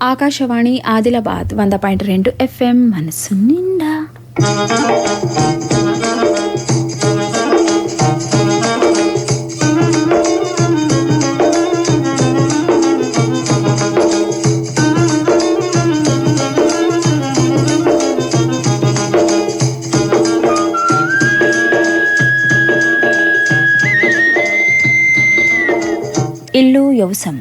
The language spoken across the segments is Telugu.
ఆకాశవాణి ఆదిలాబాద్ వంద పాయింట్ రెండు ఎఫ్ఎం మనసు నిండా. ఇల్లు యవసం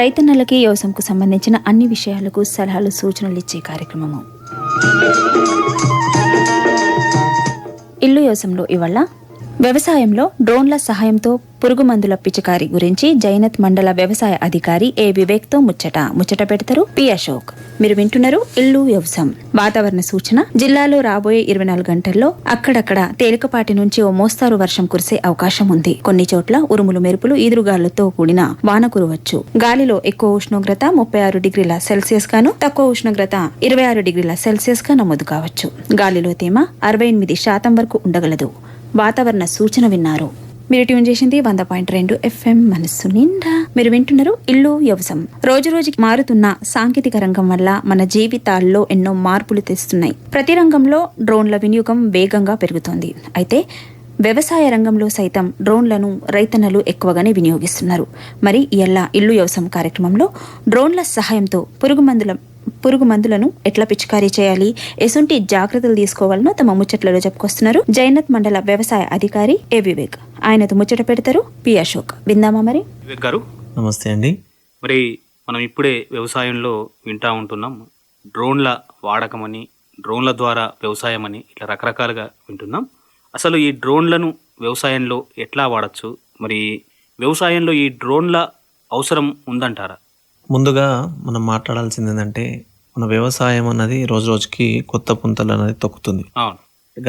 రైతన్నలకి వ్యవసాయంకు సంబంధించిన అన్ని విషయాలకు సలహాలు సూచనలు ఇచ్చే కార్యక్రమము. ఇల్లు వ్యవసాయంలో ఇవాళ వ్యవసాయంలో డ్రోన్ల సహాయంతో పురుగు మందుల పిచికారి గురించి జైనత్ మండల వ్యవసాయ అధికారి ఏ వివేక్తో ముచ్చట. ముచ్చట పెడతారు పి అశోక్. మీరు వింటున్నారు ఇల్లు వ్యవసాయం. వాతావరణ సూచన జిల్లాలో రాబోయే ఇరవై నాలుగు గంటల్లో అక్కడక్కడ తేలికపాటి నుంచి ఓ మోస్తారు వర్షం కురిసే అవకాశం ఉంది. కొన్ని చోట్ల ఉరుములు మెరుపులు ఈదురుగాలులతో కూడిన వాన కురవచ్చు. గాలిలో ఎక్కువ ఉష్ణోగ్రత ముప్పై ఆరు డిగ్రీల సెల్సియస్ గాను తక్కువ ఉష్ణోగ్రత ఇరవై ఆరు డిగ్రీల సెల్సియస్గా నమోదు కావచ్చు. గాలిలో తేమ అరవై ఎనిమిది శాతం వరకు ఉండగలదు. వాతావరణ సూచన విన్నారు. మీరు ట్యూన్ చేసింది వంద పాయింట్ రెండు ఎఫ్ఎం మనస్సు నిండా. మీరు వింటున్నారు ఇల్లు వ్యవసం. రోజు రోజుకి మారుతున్న సాంకేతిక రంగం వల్ల మన జీవితాల్లో ఎన్నో మార్పులు తెస్తున్నాయి. ప్రతి రంగంలో డ్రోన్ల వినియోగం వేగంగా పెరుగుతోంది. అయితే వ్యవసాయ రంగంలో సైతం డ్రోన్లను రైతన్నలు ఎక్కువగానే వినియోగిస్తున్నారు. మరి ఇలా ఇల్లు వ్యవసాయం కార్యక్రమంలో డ్రోన్ల సహాయంతో పురుగు మందుల పురుగు మందులను ఎట్లా పిచికారీ చేయాలి? ఎసుంటి జాగ్రత్తలు తీసుకోవాలనో తమ ముచ్చట్లలో చెప్పుకొస్తున్నారు జైనత్ మండల వ్యవసాయ అధికారి ఏ వివేక్. ఆయనతో ముచ్చట పెడతారు పి అశోక్. విందామా మరి? వివేక్ గారు? నమస్తే అండి. మరి మనం ఇప్పుడే వ్యవసాయంలో వింటా ఉంటున్నాం. డ్రోన్ల వాడకమని డ్రోన్ల ద్వారా వ్యవసాయం అని ఇట్లా రకరకాలుగా వింటున్నాం. అసలు ఈ డ్రోన్లను వ్యవసాయంలో ఎట్లా వాడచ్చు? మరి వ్యవసాయంలో ఈ డ్రోన్ల అవసరం ఉందంటారా? ముందుగా మనం మాట్లాడాల్సింది ఏంటంటే మన వ్యవసాయం అన్నది రోజు రోజుకి కొత్త పుంతలు అనేది తొక్కుతుంది. అవును.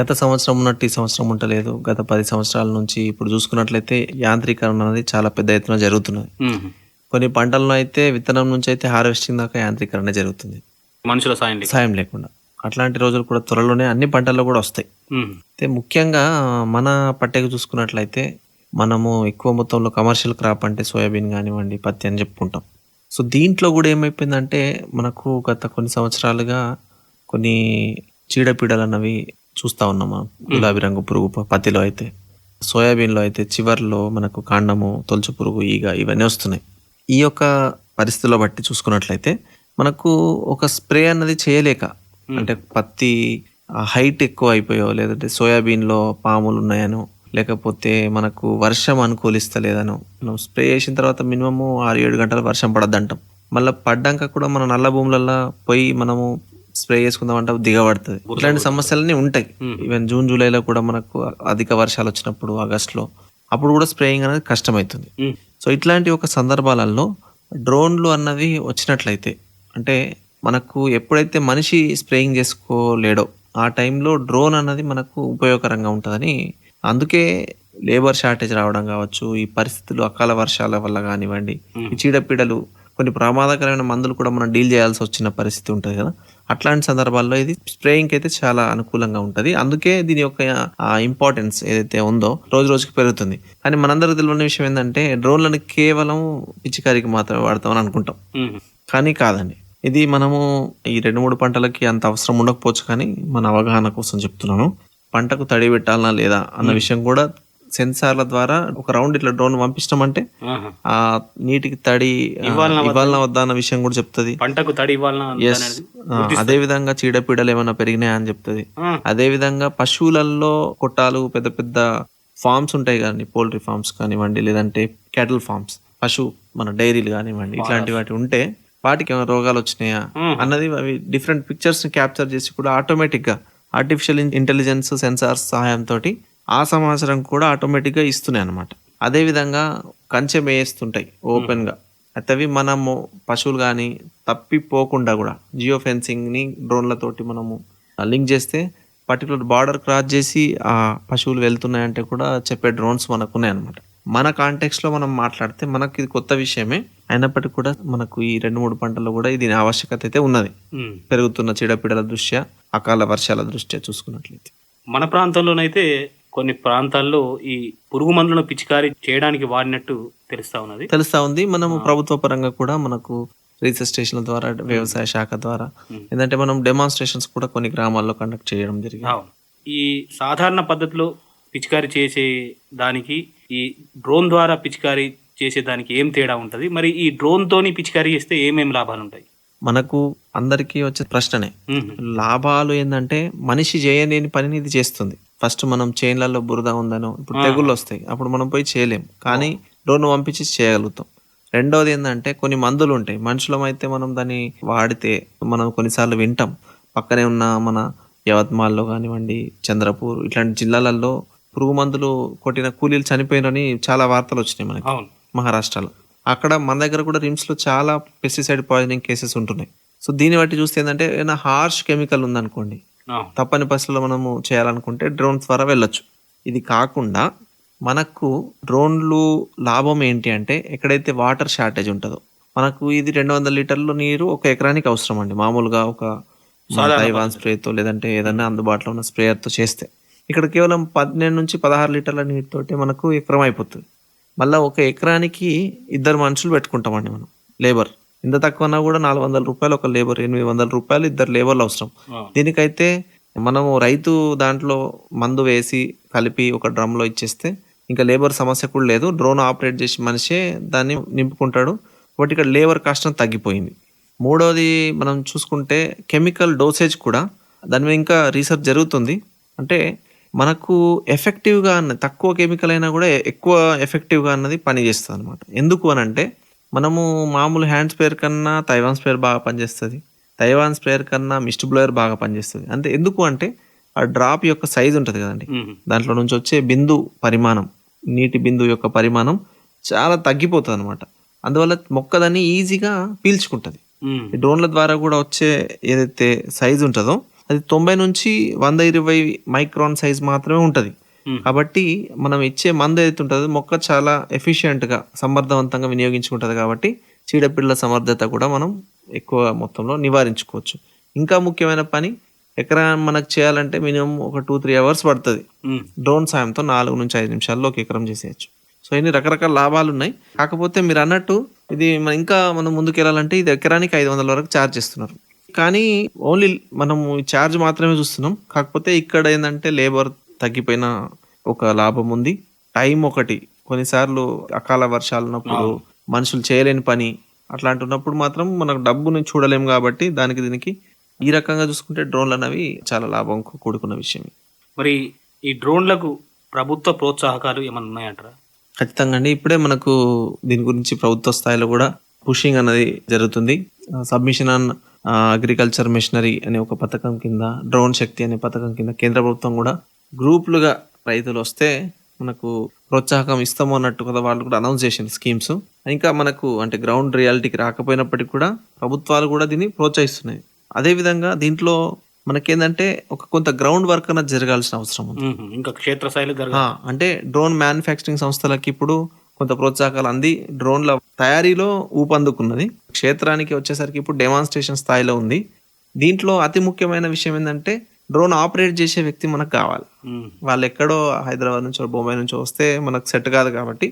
గత సంవత్సరం ఉన్నట్టు ఈ సంవత్సరం ఉండలేదు. గత పది సంవత్సరాల నుంచి ఇప్పుడు చూసుకున్నట్లయితే యాంత్రీకరణ అనేది చాలా పెద్ద ఎత్తున జరుగుతున్నది. కొన్ని పంటలను అయితే విత్తనం నుంచి అయితే హార్వెస్టింగ్ దాకా యాంత్రీకరణ జరుగుతుంది. మనుషుల సాయం లేక. సాయం లేకుండా. అట్లాంటి రోజులు కూడా త్వరలోనే అన్ని పంటల్లో కూడా వస్తాయి. అయితే ముఖ్యంగా మన పట్టెకు చూసుకున్నట్లయితే మనము ఎక్కువ మొత్తంలో కమర్షియల్ క్రాప్ అంటే సోయాబీన్ కానివ్వండి పత్తి అని చెప్పుకుంటాం. సో దీంట్లో కూడా ఏమైపోయిందంటే మనకు గత కొన్ని సంవత్సరాలుగా కొన్ని చీడపీడలు అన్నవి చూస్తూ ఉన్నాం మనం. గులాబీ రంగు పురుగు పత్తిలో అయితే సోయాబీన్లో అయితే చివర్లో మనకు కాండము తొలుచు పురుగు ఈగ ఇవన్నీ వస్తున్నాయి. ఈ యొక్క పరిస్థితుల్లో బట్టి చూసుకున్నట్లయితే మనకు ఒక స్ప్రే అన్నది చేయలేక అంటే పత్తి హైట్ ఎక్కువ అయిపోయో లేదంటే సోయాబీన్లో పాములు ఉన్నాయనో లేకపోతే మనకు వర్షం అనుకూలిస్తలేదనో. మనం స్ప్రే చేసిన తర్వాత మినిమము ఆరు ఏడు గంటలు వర్షం పడద్దు అంటాం మళ్ళీ పడ్డాక కూడా మన నల్ల భూములలో పోయి మనము స్ప్రే చేసుకుందామంటే దిగబడుతుంది. ఇట్లాంటి సమస్యలన్నీ ఉంటాయి. ఈవెన్ జూన్ జూలైలో కూడా మనకు అధిక వర్షాలు వచ్చినప్పుడు ఆగస్టులో అప్పుడు కూడా స్ప్రేయింగ్ అనేది కష్టమవుతుంది. సో ఇట్లాంటి ఒక సందర్భాలలో డ్రోన్లు అన్నవి వచ్చినట్లయితే అంటే మనకు ఎప్పుడైతే మనిషి స్ప్రేయింగ్ చేసుకోలేడో ఆ టైంలో డ్రోన్ అన్నది మనకు ఉపయోగకరంగా ఉంటుందని అందుకే లేబర్ షార్టేజ్ రావడం కావచ్చు ఈ పరిస్థితులు అకాల వర్షాల వల్ల కానివ్వండి ఈ చీడపీడలు కొన్ని ప్రమాదకరమైన మందులు కూడా మనం డీల్ చేయాల్సి వచ్చిన పరిస్థితి ఉంటుంది కదా. అట్లాంటి సందర్భాల్లో ఇది స్ప్రేయింగ్ అయితే చాలా అనుకూలంగా ఉంటుంది. అందుకే దీని యొక్క ఇంపార్టెన్స్ ఏదైతే ఉందో రోజు రోజుకి పెరుగుతుంది. కానీ మనందరికి తెలియని విషయం ఏంటంటే డ్రోన్లను కేవలం పిచ్చికారికి మాత్రమే వాడతామని అనుకుంటాం. కానీ కాదండి. ఇది మనము ఈ రెండు మూడు పంటలకి అంత అవసరం ఉండకపోవచ్చు కానీ మన అవగాహన కోసం చెప్తున్నాను. పంటకు తడి పెట్టాలనా లేదా అన్న విషయం కూడా సెన్సార్ల ద్వారా ఒక రౌండ్ ఇట్లా డ్రోన్ ఆహా. ఆ నీటికి తడి ఇవ్వాలనా వద్దా? అన్న విషయం కూడా చెప్తుంది. పంటకు తడి అదే విధంగా చీడపీడలు ఏమైనా పెరిగినాయా అని చెప్తుంది. అదే విధంగా పశువులలో కొట్టాలు పెద్ద పెద్ద ఫార్మ్స్ ఉంటాయి కానీ పోల్ట్రీ ఫార్మ్స్ కానివ్వండి లేదంటే క్యాటిల్ ఫార్మ్స్ పశు మన డైరీలు కానివ్వండి ఇట్లాంటి వాటి ఉంటే వాటికి ఏమైనా రోగాలు వచ్చినాయా అన్నది అవి డిఫరెంట్ పిక్చర్స్ని క్యాప్చర్ చేసి కూడా ఆటోమేటిక్గా ఆర్టిఫిషియల్ ఇంటెలిజెన్స్ సెన్సార్స్ సహాయంతో ఆ సమాచారం కూడా ఆటోమేటిక్గా ఇస్తున్నాయి అనమాట అదే విధంగా కంచె మేయిస్తుంటాయి ఓపెన్గా అయితే అవి మనము పశువులు కానీ తప్పిపోకుండా కూడా జియో ఫెన్సింగ్ని డ్రోన్లతోటి మనము లింక్ చేస్తే పర్టికులర్ బార్డర్ క్రాస్ చేసి ఆ పశువులు వెళ్తున్నాయంటే కూడా చెప్పే డ్రోన్స్ మనకు ఉన్నాయి అనమాట మన కాంటెక్స్లో మనం మాట్లాడితే మనకి ఇది కొత్త విషయమే. అయినప్పటికీ కూడా మనకు ఈ రెండు మూడు పంటల్లో కూడా ఇది ఆవశ్యకత అయితే ఉన్నది. పెరుగుతున్న చీడపీడల దృష్ట్యా అకాల వర్షాల దృష్ట్యా చూసుకున్నట్లయితే. మన ప్రాంతంలోనైతే కొన్ని ప్రాంతాల్లో ఈ పురుగు మందులను పిచికారీ చేయడానికి వాడినట్టు తెలుస్తా ఉన్నది. తెలుస్తా ఉంది. మనము ప్రభుత్వ పరంగా కూడా మనకు రీసెర్చ్ స్టేషన్ల ద్వారా వ్యవసాయ శాఖ ద్వారా ఏంటంటే మనం డెమాన్స్ట్రేషన్స్ కూడా కొన్ని గ్రామాల్లో కండక్ట్ చేయడం జరిగింది. ఈ సాధారణ పద్ధతిలో పిచికారీ చేసే దానికి ఈ డ్రోన్ ద్వారా పిచికారీ చేసే దానికి ఏం తేడా ఉంటది? మరి ఈ డ్రోన్ తోని పిచికారీ చేస్తే ఏమేమి లాభాలు ఉంటాయి మనకు అందరికీ వచ్చే ప్రశ్ననే. లాభాలు ఏంటంటే మనిషి చేయలేని పనిని ఇది చేస్తుంది. ఫస్ట్ మనం చేన్లలో బురద ఉందనో ఇప్పుడు తెగుళ్ళు వస్తాయి. అప్పుడు మనం పోయి చేయలేం. కానీ డ్రోన్ పంపించి చేయగలుగుతాం. రెండోది ఏంటంటే కొన్ని మందులు ఉంటాయి. మనుషులం అయితే మనం దాన్ని వాడితే మనం కొన్నిసార్లు వింటాం. పక్కనే ఉన్న మన యవత్మాల్లో కానివ్వండి చంద్రపూర్ ఇట్లాంటి జిల్లాలలో పురుగు మందులు కొట్టిన కూలీలు చనిపోయినని చాలా వార్తలు వచ్చినాయి మనకి మహారాష్ట్రలో. అక్కడ మన దగ్గర కూడా రిమ్స్లో చాలా పెస్టిసైడ్ పాయిజనింగ్ కేసెస్ ఉంటున్నాయి. సో దీన్ని బట్టి చూస్తే ఏంటంటే ఏదైనా హార్ష్ కెమికల్ ఉందనుకోండి. తప్పని పరిస్థితుల్లో మనము చేయాలనుకుంటే డ్రోన్ ద్వారా వెళ్ళొచ్చు. ఇది కాకుండా మనకు డ్రోన్లు లాభం ఏంటి అంటే ఎక్కడైతే వాటర్ షార్టేజ్ ఉంటుందో మనకు ఇది రెండు వందల లీటర్లు నీరు ఒక ఎకరానికి అవసరం అండి. మామూలుగా ఒక తైవాన్ స్ప్రేతో లేదంటే ఏదైనా అందుబాటులో ఉన్న స్ప్రేయర్తో చేస్తే. ఇక్కడ కేవలం పన్నెండు నుంచి పదహారు లీటర్ల నీటితోటి మనకు ఎకరం అయిపోతుంది మళ్ళీ ఒక ఎకరానికి ఇద్దరు మనుషులు పెట్టుకుంటామండి మనం. లేబర్. ఇంత తక్కువన్నా కూడా నాలుగు వందల రూపాయలు ఒక లేబర్ ఎనిమిది వందల రూపాయలు ఇద్దరు లేబర్లు అవసరం. దీనికైతే మనము రైతు దాంట్లో మందు వేసి కలిపి ఒక డ్రమ్లో ఇచ్చేస్తే ఇంకా లేబర్ సమస్య కూడా లేదు. డ్రోన్ ఆపరేట్ చేసి మనిషే దాన్ని నింపుకుంటాడు. కాబట్టి ఇక్కడ లేబర్ కష్టం తగ్గిపోయింది. మూడోది మనం చూసుకుంటే కెమికల్ డోసేజ్ కూడా దాని మీద ఇంకా రీసెర్చ్ జరుగుతుంది. అంటే మనకు ఎఫెక్టివ్గా అన్న తక్కువ కెమికల్ అయినా కూడా ఎక్కువ ఎఫెక్టివ్గా అన్నది పని చేస్తుంది అనమాట ఎందుకు అని అంటే మనము మామూలు హ్యాండ్ స్ప్రేయర్ కన్నా తైవాన్ స్ప్రేయర్ బాగా పనిచేస్తుంది. తైవాన్ స్ప్రేయర్ కన్నా మిస్ట్ బ్లోయర్ బాగా పనిచేస్తుంది. అంటే ఎందుకు అంటే ఆ డ్రాప్ యొక్క సైజ్ ఉంటుంది కదండి. దాంట్లో నుంచి వచ్చే బిందు పరిమాణం నీటి బిందు యొక్క పరిమాణం చాలా తగ్గిపోతుంది అనమాట అందువల్ల మొక్క దాన్ని ఈజీగా పీల్చుకుంటుంది డ్రోన్ల ద్వారా కూడా వచ్చే ఏదైతే సైజ్ ఉంటుందో అది తొంభై నుంచి వంద ఇరవై మైక్రాన్ సైజ్ మాత్రమే ఉంటుంది. కాబట్టి మనం ఇచ్చే మందు ఏదైతే ఉంటుందో మొక్క చాలా ఎఫిషియెంట్గా సమర్థవంతంగా వినియోగించుకుంటుంది కాబట్టి చీడపిల్లల సమర్థత కూడా మనం ఎక్కువ మొత్తంలో నివారించుకోవచ్చు. ఇంకా ముఖ్యమైన పని ఎకరా మనకు చేయాలంటే మినిమం ఒక టూ త్రీ అవర్స్ పడుతుంది. డ్రోన్ సాయంతో నాలుగు నుంచి ఐదు నిమిషాల్లో ఒక ఎకరం చేసేయచ్చు. సో ఇన్ని రకరకాల లాభాలు ఉన్నాయి. కాకపోతే మీరు అన్నట్టు ఇది మన ఇంకా మనం ముందుకు వెళ్ళాలంటే ఇది ఎకరానికి ఐదు వందల వరకు ఛార్జ్ చేస్తున్నారు. కానీ ఓన్లీ మనము ఛార్జ్ మాత్రమే చూస్తున్నాం. కాకపోతే ఇక్కడ ఏంటంటే లేబర్ తగ్గిపోయిన ఒక లాభం ఉంది. టైం ఒకటి. కొన్నిసార్లు అకాల వర్షాలు ఉన్నప్పుడు మనుషులు చేయలేని పని అట్లాంటి ఉన్నప్పుడు మాత్రం మనకు డబ్బుని చూడలేం కాబట్టి దానికి దీనికి ఈ రకంగా చూసుకుంటే డ్రోన్లు అనేవి చాలా లాభంకు కూడుకున్న విషయం మరి ఈ డ్రోన్లకు ప్రభుత్వ ప్రోత్సాహకాలు ఏమైనా ఉన్నాయంటారా? ఖచ్చితంగా అండి. ఇప్పుడే మనకు దీని గురించి ప్రభుత్వ స్థాయిలో కూడా పుషింగ్ అనేది జరుగుతుంది. సబ్మిషన్ ఆన్ అగ్రికల్చర్ మిషనరీ అనే ఒక పథకం కింద డ్రోన్ శక్తి అనే పథకం కింద కేంద్ర ప్రభుత్వం కూడా గ్రూపులుగా రైతులు వస్తే మనకు ప్రోత్సాహకం ఇస్తాము అన్నట్టు కదా వాళ్ళు కూడా అనౌన్స్ చేసింది స్కీమ్స్ ఇంకా మనకు అంటే గ్రౌండ్ రియాలిటీకి రాకపోయినప్పటికీ కూడా ప్రభుత్వాలు కూడా దీన్ని ప్రోత్సహిస్తున్నాయి. అదేవిధంగా దీంట్లో మనకేందంటే ఒక కొంత గ్రౌండ్ వర్క్ అనేది జరగాల్సిన అవసరం ఉంది. ఇంకా క్షేత్రస్థాయిలో అంటే డ్రోన్ మ్యానుఫ్యాక్చరింగ్ సంస్థలకి ఇప్పుడు కొంత ప్రోత్సాహకాలు అంది. డ్రోన్ల తయారీలో ఊపందుకున్నది. క్షేత్రానికి వచ్చేసరికి ఇప్పుడు డెమాన్స్ట్రేషన్ స్థాయిలో ఉంది. దీంట్లో అతి ముఖ్యమైన విషయం ఏంటంటే డ్రోన్ ఆపరేట్ చేసే వ్యక్తి మనకు కావాలి. వాళ్ళు ఎక్కడో హైదరాబాద్ నుంచో బొంబాయి నుంచో వస్తే మనకు సెట్ కాదు కాబట్టి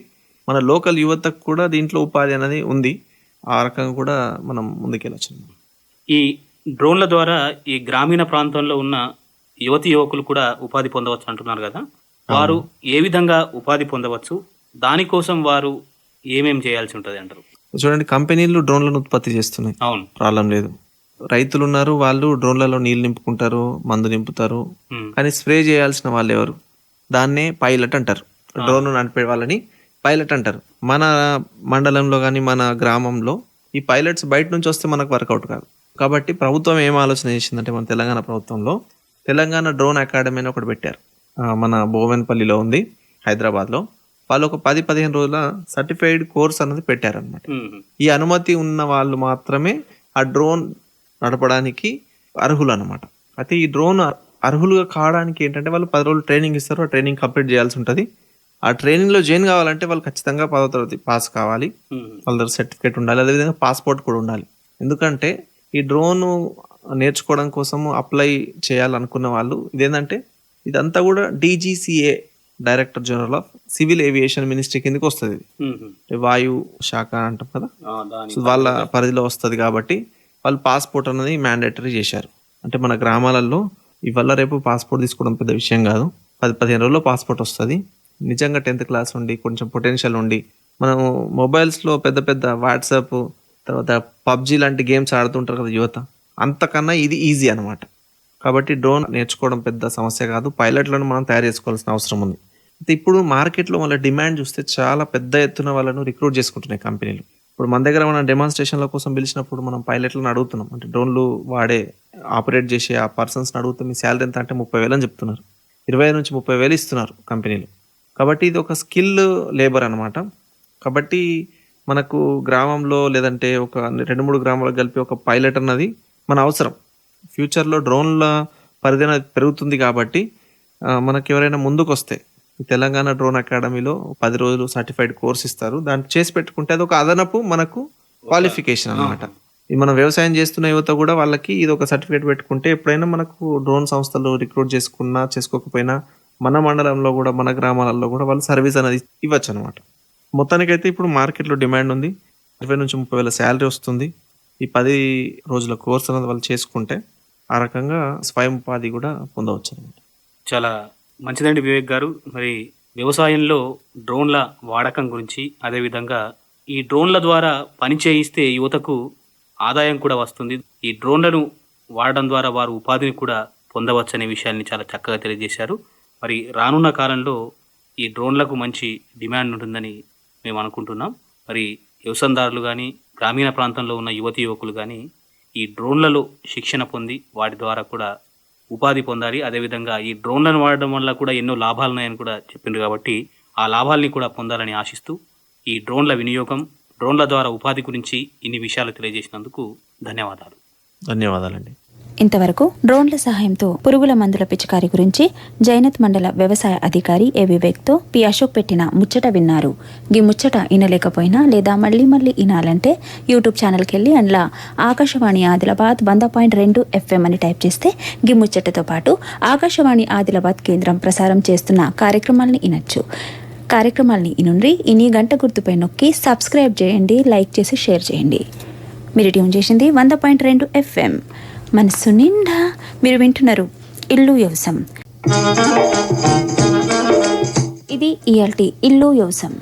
మన లోకల్ యువతకు కూడా దీంట్లో ఉపాధి అనేది ఉంది. ఆ రకంగా కూడా మనం ముందుకెళ్ళచ్చు ఈ డ్రోన్ల ద్వారా ఈ గ్రామీణ ప్రాంతంలో ఉన్న యువతి యువకులు కూడా ఉపాధి పొందవచ్చు అంటున్నారు కదా. వారు ఏ విధంగా ఉపాధి పొందవచ్చు? దానికోసం వారు ఏమేం చేయాల్సి ఉంటుంది అంటారు? చూడండి కంపెనీలు డ్రోన్లను ఉత్పత్తి చేస్తున్నాయి. అవును. ప్రాబ్లం లేదు. రైతులు ఉన్నారు వాళ్ళు డ్రోన్లలో నీళ్ళు నింపుకుంటారు మందు నింపుతారు. కానీ స్ప్రే చేయాల్సిన వాళ్ళు ఎవరు? దాన్నే పైలట్ అంటారు. డ్రోన్ నడిపే వాళ్ళని పైలట్ అంటారు. మన మండలంలో కానీ మన గ్రామంలో ఈ పైలట్స్ బయట నుంచి వస్తే మనకు వర్కౌట్ కాదు. కాబట్టి ప్రభుత్వం ఏం ఆలోచన చేసిందంటే మన తెలంగాణ ప్రభుత్వంలో తెలంగాణ డ్రోన్ అకాడమీ అని ఒకటి పెట్టారు. మన బోవెన్పల్లిలో ఉంది హైదరాబాద్లో. వాళ్ళు ఒక పది పదిహేను రోజుల సర్టిఫైడ్ కోర్స్ అన్నది పెట్టారనమాట. ఈ అనుమతి ఉన్న వాళ్ళు మాత్రమే ఆ డ్రోన్ నడపడానికి అర్హులు అనమాట అయితే ఈ డ్రోన్ అర్హులుగా కావడానికి ఏంటంటే వాళ్ళు పది రోజులు ట్రైనింగ్ ఇస్తారు ఆ ట్రైనింగ్ కంప్లీట్ చేయాల్సి ఉంటుంది. ఆ ట్రైనింగ్లో జాయిన్ కావాలంటే వాళ్ళు ఖచ్చితంగా పదో తరగతి పాస్ కావాలి. వాళ్ళ దగ్గర సర్టిఫికేట్ ఉండాలి అదేవిధంగా పాస్పోర్ట్ కూడా ఉండాలి. ఎందుకంటే ఈ డ్రోన్ నేర్చుకోవడం కోసం అప్లై చేయాలనుకున్న వాళ్ళు ఇదేంటంటే ఇదంతా కూడా DGCA director general of civil aviation ministry కిందకి వస్తుంది ఇది. వాయు శాఖ అంటాం కదా? సో వాళ్ళ పరిధిలో వస్తుంది కాబట్టి వాళ్ళు పాస్పోర్ట్ అనేది మ్యాండేటరీ చేశారు. అంటే మన గ్రామాలలో ఇవల్ల రేపు పాస్పోర్ట్ తీసుకోవడం పెద్ద విషయం కాదు. పది పదిహేను రోజుల్లో పాస్పోర్ట్ వస్తుంది. నిజంగా టెన్త్ క్లాస్ ఉండి కొంచెం పొటెన్షియల్ ఉండి మనం మొబైల్స్లో పెద్ద పెద్ద వాట్సాప్ తర్వాత పబ్జి లాంటి గేమ్స్ ఆడుతుంటారు కదా యువత. అంతకన్నా ఇది ఈజీ అనమాట కాబట్టి డ్రోన్ నేర్చుకోవడం పెద్ద సమస్య కాదు. పైలట్లను మనం తయారు చేసుకోవాల్సిన అవసరం ఉంది. ఇప్పుడు మార్కెట్లో వాళ్ళ డిమాండ్ చూస్తే చాలా పెద్ద ఎత్తున వాళ్ళను రిక్రూట్ చేసుకుంటున్నాయి కంపెనీలు. ఇప్పుడు మన దగ్గర మనం డెమాన్స్ట్రేషన్ల కోసం పిలిచినప్పుడు మనం పైలట్లను అడుగుతున్నాం. అంటే డ్రోన్లు వాడే ఆపరేట్ చేసే ఆ పర్సన్స్ని అడుగుతే మీ శాలరీ ఎంత అంటే ముప్పై వేలు అని చెప్తున్నారు. ఇరవై నుంచి ముప్పై వేలు ఇస్తున్నారు కంపెనీలు. కాబట్టి ఇది ఒక స్కిల్ లేబర్ అనమాట కాబట్టి మనకు గ్రామంలో లేదంటే ఒక రెండు మూడు గ్రామాలకు కలిపి ఒక పైలట్ అన్నది మన అవసరం. ఫ్యూచర్లో డ్రోన్ల పరిధి అనేది పెరుగుతుంది కాబట్టి మనకు మనకి ఎవరైనా ముందుకు వస్తే తెలంగాణ డ్రోన్ అకాడమీలో పది రోజులు సర్టిఫైడ్ కోర్స్ ఇస్తారు. దాన్ని చేసి పెట్టుకుంటే అది ఒక అదనపు మనకు క్వాలిఫికేషన్ అన్నమాట. ఇది మనం వ్యవసాయం చేస్తున్న యువత కూడా వాళ్ళకి ఇది ఒక సర్టిఫికేట్ పెట్టుకుంటే ఎప్పుడైనా మనకు డ్రోన్ సంస్థలు రిక్రూట్ చేసుకున్నా చేసుకోకపోయినా మన మండలంలో కూడా మన గ్రామాలలో కూడా వాళ్ళు సర్వీస్ అనేది ఇవ్వచ్చు అనమాట మొత్తానికైతే ఇప్పుడు మార్కెట్లో డిమాండ్ ఉంది. ఇరవై నుంచి ముప్పై వేల శాలరీ వస్తుంది. ఈ పది రోజుల కోర్స్ అనేది వాళ్ళు చేసుకుంటే ఆ రకంగా స్వయం ఉపాధి కూడా పొందవచ్చు అనమాట చాలా మంచిదండి వివేక్ గారు. మరి వ్యవసాయంలో డ్రోన్ల వాడకం గురించి అదేవిధంగా ఈ డ్రోన్ల ద్వారా పని చేయిస్తే యువతకు ఆదాయం కూడా వస్తుంది. ఈ డ్రోన్లను వాడడం ద్వారా వారు ఉపాధిని కూడా పొందవచ్చనే విషయాన్ని చాలా చక్కగా తెలియజేశారు. మరి రానున్న కాలంలో ఈ డ్రోన్లకు మంచి డిమాండ్ ఉంటుందని మేము అనుకుంటున్నాం. మరి వ్యవసాయదారులు కానీ గ్రామీణ ప్రాంతంలో ఉన్న యువతి యువకులు కానీ ఈ డ్రోన్లలో శిక్షణ పొంది వాటి ద్వారా కూడా ఉపాధి పొందాలి. అదేవిధంగా ఈ డ్రోన్లను వాడడం వల్ల కూడా ఎన్నో లాభాలు ఉన్నాయని కూడా చెప్పిండ్రు కాబట్టి ఆ లాభాల్ని కూడా పొందాలని ఆశిస్తూ ఈ డ్రోన్ల వినియోగం డ్రోన్ల ద్వారా ఉపాధి గురించి ఇన్ని విషయాలు తెలియజేసినందుకు ధన్యవాదాలు. ధన్యవాదాలండి. ఇంతవరకు డ్రోన్ల సహాయంతో పురుగుల మందుల పిచికారి గురించి జైనత్ మండల వ్యవసాయ అధికారి ఏ వివేక్తో పి అశోక్ పెట్టిన ముచ్చట విన్నారు. ఈ ముచ్చట వినలేకపోయినా లేదా మళ్ళీ మళ్ళీ వినాలంటే యూట్యూబ్ ఛానల్కి వెళ్ళి అందులో ఆకాశవాణి ఆదిలాబాద్ వంద పాయింట్ రెండు ఎఫ్ఎం అని టైప్ చేస్తే గి ముచ్చటతో పాటు ఆకాశవాణి ఆదిలాబాద్ కేంద్రం ప్రసారం చేస్తున్న కార్యక్రమాలను వినొచ్చు. కార్యక్రమాల్ని ఇనుండ్రి ఇని గంట గుర్తుపై నొక్కి సబ్స్క్రైబ్ చేయండి లైక్ చేసి షేర్ చేయండి. మీరు ట్యూన్ చేసింది వంద పాయింట్ రెండు ఎఫ్ఎం. మనసు నిండా మీరు వింటున్నారు ఇల్లు వ్యవసం. ఇది ఇయల్టీ ఇల్లు వ్యవసం.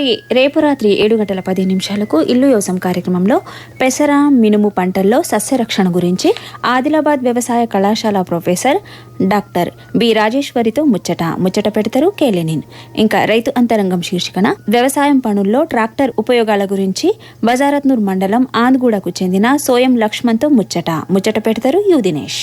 తిరిగి రేపు రాత్రి ఏడు గంటల పది నిమిషాలకు ఇల్లు వ్యవసాయం కార్యక్రమంలో పెసర మినుము పంటల్లో సస్యరక్షణ గురించి ఆదిలాబాద్ వ్యవసాయ కళాశాల ప్రొఫెసర్ డాక్టర్ బి రాజేశ్వరితో ముచ్చట. ముచ్చట పెడతారు కేలెనిన్ ఇంకా రైతు అంతరంగం శీర్షికన వ్యవసాయం పనుల్లో ట్రాక్టర్ ఉపయోగాల గురించి బజారత్నూర్ మండలం ఆంద్గూడకు చెందిన సోయం లక్ష్మణ్తో ముచ్చట. ముచ్చట పెడతారు యు దినేష్.